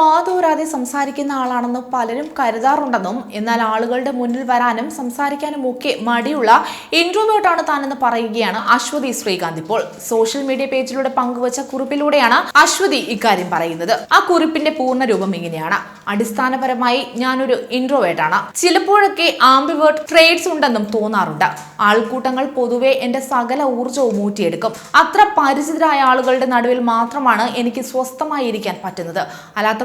വാതോരാതെ സംസാരിക്കുന്ന ആളാണെന്ന് പലരും കരുതാറുണ്ടെന്നും എന്നാൽ ആളുകളുടെ മുന്നിൽ വരാനും സംസാരിക്കാനും ഒക്കെ മടിയുള്ള ഇൻട്രോവേർട്ടാണ് താനെന്ന് പറയുകയാണ് അശ്വതി ശ്രീകാന്ത് ഇപ്പോൾ. സോഷ്യൽ മീഡിയ പേജിലൂടെ പങ്കുവച്ച കുറിപ്പിലൂടെയാണ് അശ്വതി ഇക്കാര്യം പറയുന്നത്. ആ കുറിപ്പിന്റെ പൂർണ രൂപം ഇങ്ങനെയാണ്. അടിസ്ഥാനപരമായി ഞാനൊരു ഇൻട്രോവേർട്ടാണ് ചിലപ്പോഴൊക്കെ ആംബിവേർട്ട് ട്രേഡ്സ് ഉണ്ടെന്നും തോന്നാറുണ്ട്. ആൾക്കൂട്ടങ്ങൾ പൊതുവെ എന്റെ സകല ഊർജവും ഊറ്റിയെടുക്കും. അത്ര പരിചിതരായ ആളുകളുടെ നടുവിൽ മാത്രമാണ് എനിക്ക് സ്വസ്ഥമായി ഇരിക്കാൻ പറ്റുന്നത്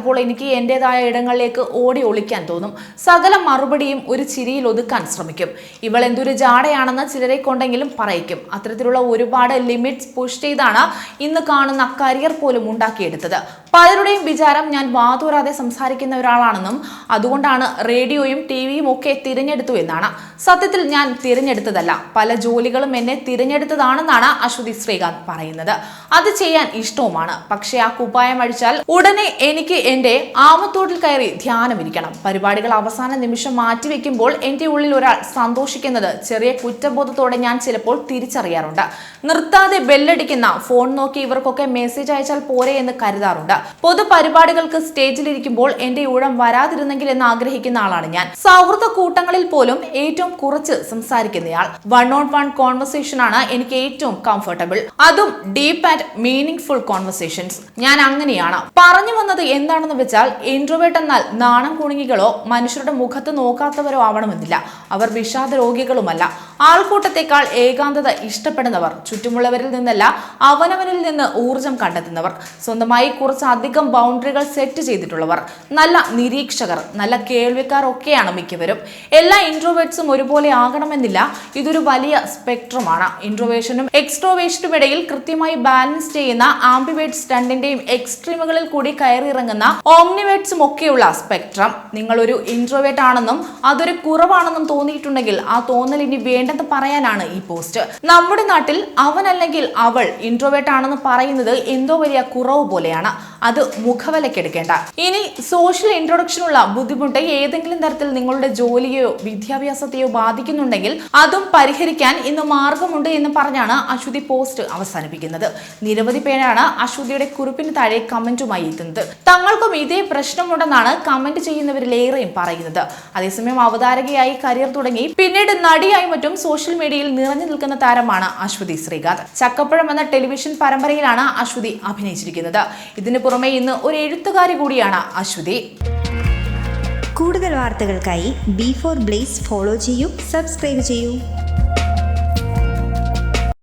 അല്ലാത്തപ്പോൾ എനിക്ക് എന്റെതായ ഇടങ്ങളിലേക്ക് ഓടി ഒളിക്കാൻ തോന്നും. സകല മറുപടിയും ഒരു ചിരിയിൽ ഒതുക്കാൻ ശ്രമിക്കും. ഇവൾ എന്തൊരു ജാടയാണെന്ന് ചിലരെ കൊണ്ടെങ്കിലും പറയിക്കും. അത്തരത്തിലുള്ള ഒരുപാട് ലിമിറ്റ്സ് പുഷ് ചെയ്താണ് ഇന്ന് കാണുന്ന കരിയർ പോലും ഉണ്ടാക്കിയെടുത്തത്. പലരുടെയും വിചാരം ഞാൻ വാതോരാതെ സംസാരിക്കുന്ന ഒരാളാണെന്നും അതുകൊണ്ടാണ് റേഡിയോയും ടിവിയും ഒക്കെ തിരഞ്ഞെടുത്തു എന്നാണ്. സത്യത്തിൽ ഞാൻ തിരഞ്ഞെടുത്തതല്ല. പല ജോലികളും എന്നെ തിരഞ്ഞെടുത്തതാണെന്നാണ് അശ്വതി ശ്രീകാന്ത് പറയുന്നത്. അത് ചെയ്യാൻ ഇഷ്ടവുമാണ്. പക്ഷേ ആ കുപ്പായം അഴിച്ചാൽ ഉടനെ എനിക്ക് എന്റെ ആമത്തോട്ടിൽ കയറി ധ്യാനം ഇരിക്കണം. പരിപാടികൾ അവസാന നിമിഷം മാറ്റിവെക്കുമ്പോൾ എന്റെ ഉള്ളിൽ ഒരാൾ സന്തോഷിക്കുന്നത് ചെറിയ കുറ്റബോധത്തോടെ ഞാൻ ചിലപ്പോൾ തിരിച്ചറിയാറുണ്ട്. നിർത്താതെ ബെല്ലടിക്കുന്ന ഫോൺ നോക്കി ഇവർക്കൊക്കെ മെസ്സേജ് അയച്ചാൽ പോരെ എന്ന് കരുതാറുണ്ട്. പൊതു പരിപാടികൾക്ക് സ്റ്റേജിലിരിക്കുമ്പോൾ എന്റെ ഊഴം വരാതിരുന്നെങ്കിൽ എന്ന് ആഗ്രഹിക്കുന്ന ആളാണ് ഞാൻ. സൗഹൃദ കൂട്ടങ്ങളിൽ പോലും ഏറ്റവും കുറച്ച് സംസാരിക്കുന്നയാൾ. വൺ ഓൺ വൺ കോൺവെർസേഷൻ ആണ് എനിക്ക് ഏറ്റവും കംഫർട്ടബിൾ അതും deep and meaningful conversations ഞാൻ അങ്ങനെയാണ്. പറഞ്ഞു വന്നത് എന്താണെന്ന് വെച്ചാൽ ഇൻട്രോവേർട്ട് എന്നാൽ നാണം കുണുങ്ങികളോ മനുഷ്യരുടെ മുഖത്ത് നോക്കാത്തവരോ ആവണമെന്നില്ല. അവർ വിഷാദ രോഗികളുമല്ല ആൾക്കൂട്ടത്തെക്കാൾ ഏകാന്തത ഇഷ്ടപ്പെടുന്നവർ ചുറ്റുമുള്ളവരിൽ നിന്നല്ല അവനവനിൽ നിന്ന് ഊർജം കണ്ടെത്തുന്നവർ സ്വന്തമായി കുറച്ചധികം ബൗണ്ടറികൾ സെറ്റ് ചെയ്തിട്ടുള്ളവർ. നല്ല നിരീക്ഷകർ നല്ല കേൾവിക്കാർ ഒക്കെയാണ് മിക്കവരും. എല്ലാ ഇൻട്രോവേർട്സും ഒരുപോലെ ആകണമെന്നില്ല. ഇതൊരു വലിയ സ്പെക്ട്രമാണ് ഇൻട്രോവേഷനും എക്സ്ട്രോവേഷനും ഇടയിൽ കൃത്യമായി ബാലൻസ് ചെയ്യുന്ന ആംബിവേറ്റ്സ് രണ്ടിന്റെയും എക്സ്ട്രീമുകളിൽ കൂടി കയറിയിറങ്ങുന്ന ഓംനിവേറ്റ്സും ഒക്കെയുള്ള സ്പെക്ട്രം നിങ്ങളൊരു ഇൻട്രോവേറ്റ് ആണെന്നും അതൊരു കുറവാണെന്നും തോന്നിയിട്ടുണ്ടെങ്കിൽ ആ തോന്നൽ ഇനി വേണ്ടെന്ന് പറയാനാണ് ഈ പോസ്റ്റ് നമ്മുടെ നാട്ടിൽ അവൻ അല്ലെങ്കിൽ അവൾ ഇൻട്രോവേറ്റ് ആണെന്ന് പറയുന്നത് എന്തോ വലിയ കുറവ് പോലെയാണ്. അത് മുഖവിലക്കെടുക്കേണ്ട ഇനി സോഷ്യൽ ഇൻട്രൊഡക്ഷനുള്ള ബുദ്ധിമുട്ട് ഏതെങ്കിലും തരത്തിൽ നിങ്ങളുടെ ജോലിയോ വിദ്യാഭ്യാസത്തെയോ ബാധിക്കുന്നുണ്ടെങ്കിൽ അതും പരിഹരിക്കാൻ ഇന്ന് മാർഗമുണ്ട് എന്ന് പറഞ്ഞാണ് അശ്വതി പോസ്റ്റ് അവസാനിപ്പിക്കുന്നത്. നിരവധി പേരാണ് അശ്വതിയുടെ കുറിപ്പിന് താഴെ കമന്റുമായി എത്തുന്നത്. തങ്ങൾക്കും ഇതേ പ്രശ്നമുണ്ടെന്നാണ് കമന്റ് ചെയ്യുന്നവരിലേറെയും പറയുന്നത്. അതേസമയം അവതാരകയായി കരിയർ തുടങ്ങി പിന്നീട് നടിയായി മറ്റും സോഷ്യൽ മീഡിയയിൽ നിറഞ്ഞു നിൽക്കുന്ന താരമാണ് അശ്വതി ശ്രീകാന്ത്. ചക്കപ്പഴം എന്ന ടെലിവിഷൻ പരമ്പരയിലാണ് അശ്വതി അഭിനയിച്ചിരിക്കുന്നത്. ഇതിനു പുറമെ ഇന്ന് ഒരു എഴുത്തുകാരി കൂടിയാണ് അശ്വതി. കൂടുതൽ വാർത്തകൾക്കായി ബി ഫോർ ബ്ലേസ് ഫോളോ ചെയ്യൂ സബ്സ്ക്രൈബ് ചെയ്യൂ.